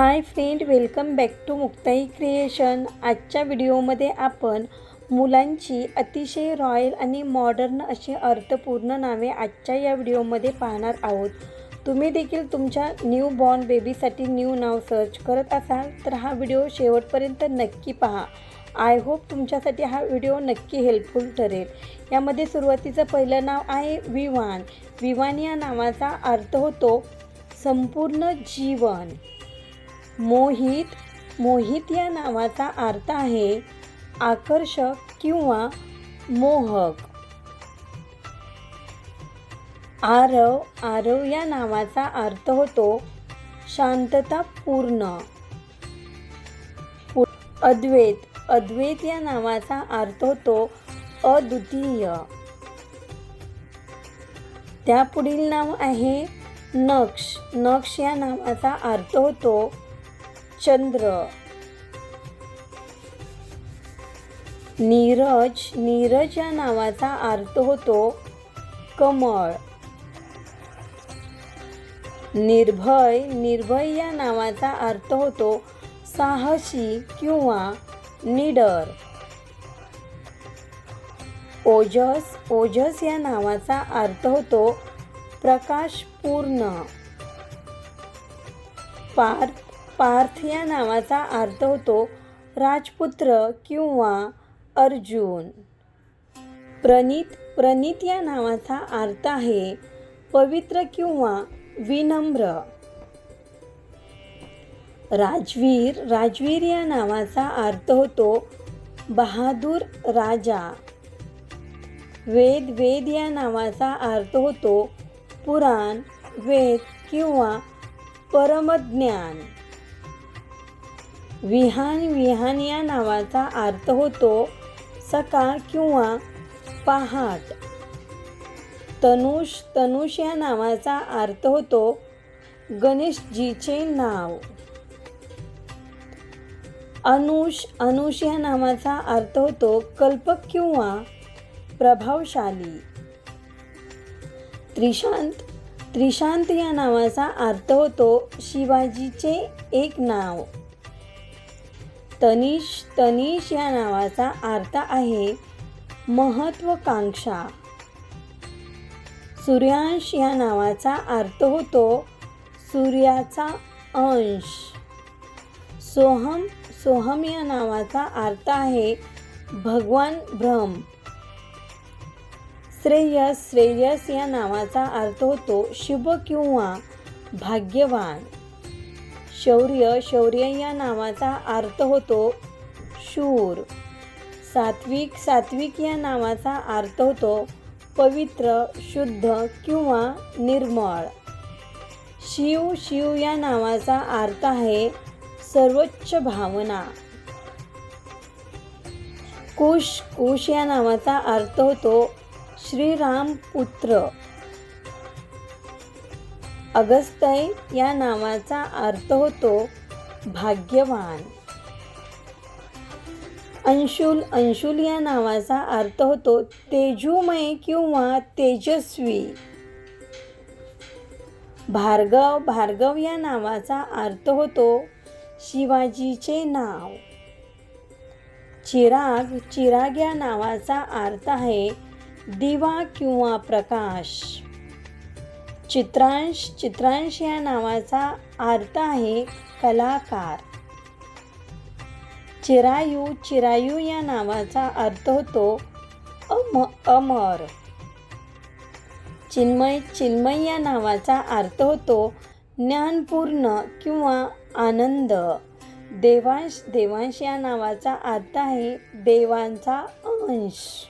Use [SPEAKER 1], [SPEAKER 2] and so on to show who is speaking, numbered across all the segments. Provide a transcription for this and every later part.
[SPEAKER 1] Hi friend welcome back to Muktai creation. आजच्या व्हिडिओमध्ये आपण मुलांची अतिशय रॉयल आणि मॉडर्न अशी अर्थपूर्ण नावे आजच्या या व्हिडिओमध्ये पाहणार आहोत. तुम्ही देखील तुमच्या न्यू बॉर्न बेबीसाठी न्यू नाव सर्च करत असाल तर हा व्हिडिओ शेवटपर्यंत नक्की पहा. आय होप तुमच्यासाठी हा व्हिडिओ नक्की हेल्पफुल ठरेल. यामध्ये सुरुवातीचं पहिलं नाव आहे विवान. विवान या नावाचा अर्थ होतो संपूर्ण जीवन. मोहित मोहित या नावाचा अर्थ आहे. आकर्षक किंवा मोहक. आरव आरव या नावाचा अर्थ होतो. शांततापूर्ण. पु- अद्वैत अद्वैत या नावाचा अर्थ होतो. अद्वितीय. त्यापुढील नाव आहे नक्ष. नक्ष या नावाचा अर्थ होतो. चंद्र. नीरज नीरज या नावाचा अर्थ होतो कमळ. निर्भय निर्भय या नावाचा अर्थ होतो साहसी किंवा निडर. ओजस ओजस या नावाचा अर्थ होतो प्रकाशपूर्ण. पार्थ पार्थ या नावाचा अर्थ होतो राजपुत्र किंवा अर्जुन. प्रणित प्रणित या नावाचा अर्थ आहे पवित्र किंवा विनम्र. राजवीर राजवीर या नावाचा अर्थ होतो बहादूर राजा. वेद वेद या नावाचा अर्थ होतो पुराण वेद किंवा परमज्ञान. विहान विहान या नावाचा अर्थ होतो सकाळ किंवा पहाट. तनुष तनुष या नावाचा अर्थ होतो गणेशजीचे नाव. अनुष अनुष या नावाचा अर्थ होतो कल्पक किंवा प्रभावशाली. त्रिशांत त्रिशांत या नावाचा अर्थ होतो शिवाजीचे एक नाव. तनिष तनिष या नावाचा अर्थ आहे. महत्वाकांक्षा सूर्यांश या नावाचा अर्थ होतो. सूर्याचा अंश. सोहम सोहम या नावाचा अर्थ आहे. भगवान ब्रह्म. श्रेयस श्रेयस या नावाचा अर्थ होतो. शुभ किंवा भाग्यवान. शौर्य शौर्य या नावाचा अर्थ होतो शूर. सात्विक सात्विक या नावाचा अर्थ होतो पवित्र शुद्ध किंवा निर्मळ. शिव शिव या नावाचा अर्थ आहे सर्वोच्च भावना. कुश कुश या नावाचा अर्थ होतो श्रीराम पुत्र अगस्तय या नावाचा अर्थ होतो भाग्यवान. अंशुल अंशुल या नावाचा अर्थ होतो तेजूमय किंवा तेजस्वी. भार्गव भार्गव या नावाचा अर्थ होतो शिवाजीचे नाव. चिराग चिराग या नावाचा अर्थ आहे दिवा किंवा प्रकाश. चित्रांश चित्रांश या नावाचा अर्थ आहे कलाकार. चिरायू चिरायू या नावाचा अर्थ होतो अम अमर. चिन्मय चिन्मय या नावाचा अर्थ होतो ज्ञानपूर्ण किंवा आनंद. देवांश देवांश या नावाचा अर्थ आहे देवांचा अंश.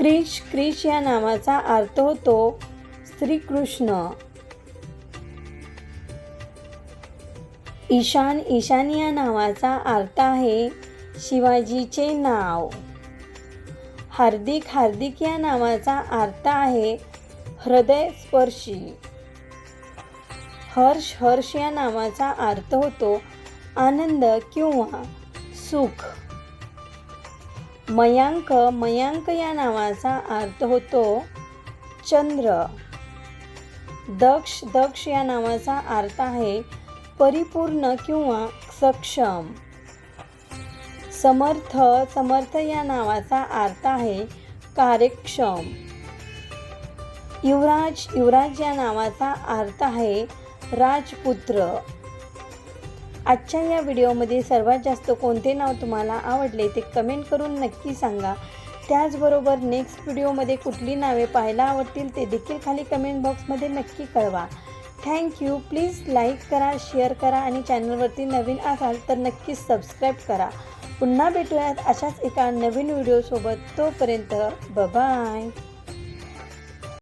[SPEAKER 1] क्रिश क्रिश या नावाचा अर्थ होतो श्रीकृष्ण. ईशान ईशान या नावाचा अर्थ आहे शिवाजीचे नाव. हार्दिक हार्दिक या नावाचा अर्थ आहे हृदयस्पर्शी. हर्ष हर्ष या नावाचा अर्थ होतो आनंद किंवा सुख. मयांक मयांक या नावाचा अर्थ होतो चंद्र. दक्ष दक्ष या नावाचा अर्थ आहे परिपूर्ण किंवा सक्षम. समर्थ समर्थ या नावाचा अर्थ आहे कार्यक्षम. युवराज युवराज या नावाचा अर्थ आहे राजपुत्र. आजच्या या व्हिडिओमध्ये सर्वात जास्त कोणते नाव तुम्हाला आवडले ते कमेंट करून नक्की सांगा. त्याचबरोबर नेक्स्ट व्हिडिओमध्ये कुठली नावे पाहायला आवडतील ते देखील खाली कमेंट बॉक्समध्ये नक्की कळवा. थँक्यू प्लीज लाईक करा शेअर करा आणि चॅनलवरती नवीन असाल तर नक्कीच सबस्क्राईब करा. पुन्हा भेटूयात अशाच एका नवीन व्हिडिओसोबत. तोपर्यंत बाय